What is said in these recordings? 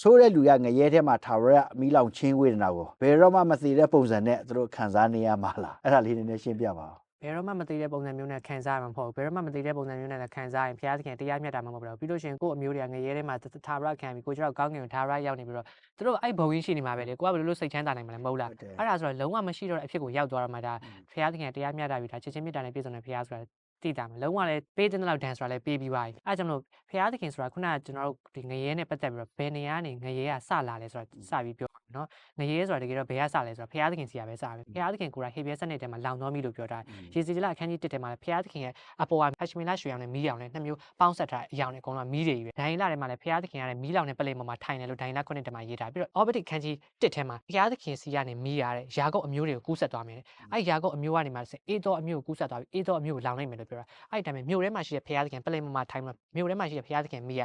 ဆိုးတဲ့လူကငရဲထဲမှာထာဝရအမိလောင်ချင်းဝေဒနာကိုဘယ်တော့မှမသိတဲ့ပုံစံနဲ့သူတို့ခံစားနေရမှာလားအဲ့ဒါလေးနည်းနည်းရှင်းပြပါဦးဘယ်တော့မှမသိတဲ့ပုံစံမျိုးနဲ့ခံစားရမှာမဟုတ်ဘူးဘယ်တော့မှမသိတဲ့ပုံစံမျိုးနဲ့လည်းခံစားရင်ဘုရားသခင်တရားမြတ်တာမှမဟုတ်ဘူးပြီးလို့ရှိရင်ကိုယ့်အမျိုးတွေကငရဲထဲမှာထာဝရခံပြီးကိုကျွန်တော်ကောင်းကင်ကိုထာဝရရောက်နေပြီးတော့သူတို့အဲ့ဘုံရင်းရှိနေမှာပဲလေကိုကဘယ်လိုလုပ်စိတ်ချမ်းသာနိုင်မှာလဲမဟုတ်လားဟုတ်တယ်အဲ့ဒါဆိုတော့လုံးဝမရှိတော့တဲ့အဖြစ်ကိုရောက်သွားတော့မှဒါဘုရားသခင်တရားမြတ်တာပြီးဒါချစ်ချင်းမြတ်တာနဲ့ပြည့်စုံတဲ့ဘုရားဆိုတာ တည်တာမယ်လုံးဝလည်းပေးတဲ့လောက်ဒန်ဆိုတာလည်းပေးပြီးပါပြီအဲ့ကြောင့်မလို့ဘုရားသခင်ဆိုတာခုနကကျွန်တော်တို့ဒီငရဲနဲ့ပတ်သက်ပြီးတော့ဘယ်နေရာကနေငရဲကစလာလဲဆိုတာစပြီးပြောမှာနော်ငရဲဆိုတာတကယ်တော့ဘယ်ကစလဲဆိုတော့ဘုရားသခင်စီကပဲစပဲဘုရားသခင်ကိုယ်တိုင်ဟေဘရဲစနစ်ထဲမှာလောင်တော်မီလို့ပြောတာရေစီကြလအခန်းကြီး1ထဲမှာလည်းဖျားသခင်ရဲ့အပေါ်ကဟရှမီလာရွှေရောင်နဲ့မီးရောင်နဲ့နှစ်မျိုးပေါင်းဆက်ထားတဲ့အရောင်နဲ့အကုန်လုံးကမီးတွေကြီးပဲဒိုင်လာထဲမှာလည်းဖျားသခင်ကလည်းမီးလောင်နဲ့ပလိမ်ပေါ်မှာထိုင်တယ်လို့ဒိုင်လာခုနှစ်ထဲမှာရေးထားပြီးတော့ Orbit ခန်းကြီး1ထဲမှာဖျားသခင်စီကနေမီးရတဲ့ယာကုတ်အမျိုးတွေကိုကူးဆက်သွားမယ်တဲ့အဲ့ယာကုတ်အမျိုးကနေမှဆက်အေးသောအမျိုးကိုကူးဆက်သွားပြီးအေးသောအမျိုးကိုလောင်နိုင်မယ်လို့ပြောတာအဲ့ဒီတိုင်းမှာမြို့ထဲမှာရှိတဲ့ဖျားသခင်ပလိမ်ပေါ်မှာထိုင်မှာမြို့ထဲမှာရှိတဲ့ဖျားသခင်မီးရ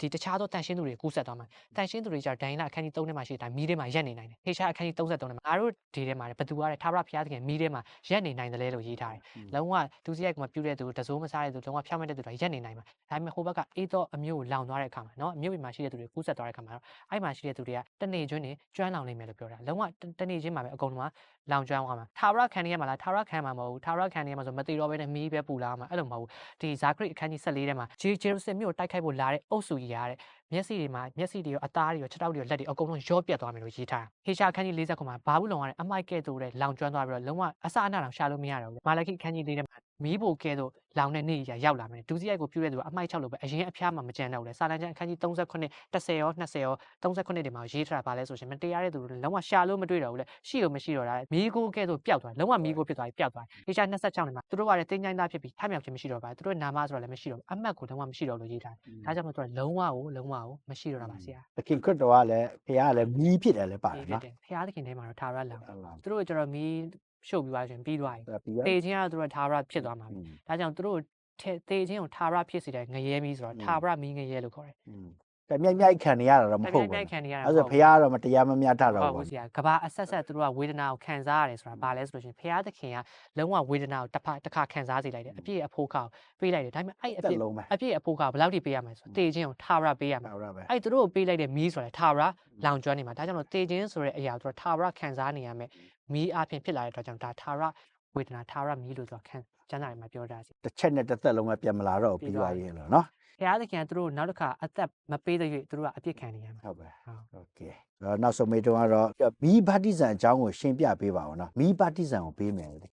ဒီတခြားသောတန်ရှင်းသူတွေကူးဆက်သွားမှာတန်ရှင်းသူတွေကြာဒိုင်လာအခန်းကြီး3ထဲမှာရှိတဲ့အတိုင်းမီးထဲမှာရက်နေနိုင်တယ်ဟေရှာအခန်းကြီး33ထဲမှာငါတို့ဒီထဲမှာဘသူကလဲသာဝရဘုရားသခင်မီးထဲမှာရက်နေနိုင်တယ်လဲလို့ရေးထားတယ်လုံးဝသူစရိုက်ကမပြုတ်တဲ့သူတစိုးမစားတဲ့သူလုံးဝဖျောက်မဲ့တဲ့သူတွေရက်နေနိုင်မှာဒါပေမဲ့ဟိုဘက်ကအေးသောအမျိုးကိုလောင်သွားတဲ့အခါမှာနော်အမျိုးတွေမှာရှိတဲ့သူတွေကူးဆက်သွားတဲ့အခါမှာအဲ့မှာရှိတဲ့သူတွေကတနေချင်းတွေကျွမ်းလောင်နေမယ်လို့ပြောတာလုံးဝတနေချင်းမှာပဲအကုန်လုံးကလောင်ကျွမ်းသွားမှာသာဝရခံနေရမှာလားသာဝရခံမှာမဟုတ်ဘူးသာဝရခံနေရမှာဆိုမတိတော့ဘဲနဲ့မီးပဲပူလာမှာအဲ့လိုမဟုတ်ဘူးဒီဇာခရိအခန်းကြီး14ထဲမှာဂျေရုဆလင်မြို့ကိုတိုက်ခိုက်ဖို့လာတဲ့အုပ်စုကြီးရတဲ့ မျက်စိတွေမှာမျက်စိတွေရောအသားတွေရောခြေထောက်တွေရောလက်တွေအကုန်လုံးရောပြတ်သွားမယ်လို့ရေးထားတာဟေရှာအခန်းကြီး40ခုမှာဘာဘူးလုံရတဲ့အမိုက်ကဲ့သို့တဲ့လောင်ကျွမ်းသွားပြီးတော့လုံးဝအစအနတောင်ရှာလို့မရတော့ဘူးမာလခိအခန်းကြီးလေးထဲမှာမီးဖို့ကဲ့သို့လောင်တဲ့နေ့ကြီးရောက်လာမယ်ဒုစရိုက်ကိုပြုတဲ့သူကအမိုက်6လို့ပဲအရင်အဖျားမှမကြံတော့ဘူးလေစာလန်ကျန်အခန်းကြီး39 10ရော20ရော39တွေမှာရေးထားတာပါလဲဆိုရှင်မတရားတဲ့သူတွေလုံးဝရှာလို့မတွေ့တော့ဘူးလေရှိလို့မရှိတော့တာမီးကိုကဲ့သို့ပျောက်သွားလုံးဝမီးကိုဖြစ်သွားပြီပျောက်သွားဟေရှာ26နေမှာသူတို့ကလည်းတင်းချိုင်းသားဖြစ်ပြီးထမြောက်ခြင်းမရှိတော့ပါဘူးသူတို့နာမဆိုတော့လည်းမရှိတော့ဘူးအမတ်ကိုလုံးဝမရှိတော့လို့ရေးထားတယ်ဒါကြောင့်မို့သူကလုံးဝကိုလုံးဝမှာကိုမရှိတော့တာပါဆရာသခင်ခရစ်တော်ကလည်းဖခင်ကလည်းမီးဖြစ်တယ်လည်းပါတယ်နော်ဖခင်သခင်ထဲမှာတော့ထာဝရလောင်သူတို့ကကျွန်တော်မီးရှုပ်ပြီးပါရှင်ပြီးသွားပြီတေခြင်းကသူတို့ထာဝရဖြစ်သွားမှာပြီဒါကြောင့်သူတို့တေခြင်းကိုထာဝရဖြစ်စေတဲ့ငရဲမီးဆိုတော့ထာဝရမီးငရဲလို့ခေါ်တယ် ကမြိုက်မြိုက်ခံနေရတာတော့မဟုတ်ဘူးမြိုက်ခံနေရတာအဲ့ဒါဖះကတော့မတရားမမျှတတော့ဘူးဟုတ်ဆရာကဘာအဆက်ဆက်သူတို့ကဝေဒနာကိုခံစားရတယ်ဆိုတာဘာလဲဆိုလို့ရှိရင်ဖះသခင်ကလုံးဝဝေဒနာကိုတစ်ဖက်တစ်ခါခံစားစေလိုက်တယ်အပြည့်အဖို့ကောက်ပေးလိုက်တယ်ဒါပေမဲ့အဲ့အပြည့်အပြည့်အဖို့ကောက်ဘယ်လောက်ထိပေးရမလဲဆိုတော့တေခြင်းကိုထာဝရပေးရမှာအဲ့သူတို့ကိုပေးလိုက်တဲ့မီးဆိုတာထာဝရလောင်ကျွမ်းနေမှာဒါကြောင့်လို့တေခြင်းဆိုတဲ့အရာကိုသူတို့ထာဝရခံစားနေရမယ်မီးအပြင်ဖြစ်လာတဲ့အတွက်ကြောင့်ဒါထာဝရ ဝေဒနာထာဝရမီးလို့သူကခံကျမ်းစာတွေမှာပြောထားစီ တစ်ချက်နဲ့တစ်သက်လုံးပဲပြန်မလာတော့ဘူး ပြီး ပြီး သွား သွား ပြီ ရေးလို့နော် ဘုရားသခင်ကသူတို့နောက်တစ်ခါအသက်မပေးတဲ့၍သူတို့ကအပြစ်ခံနေရမှာ ဟုတ်ပဲ ဟုတ် โอเคအဲ့တော့နောက်ဆုံးမေးတော့ကတော့မီးဗတ္တိဇံအကြောင်းကိုရှင်းပြပေးပါဦးနော်မီးဗတ္တိဇံကိုပေးမယ်လေ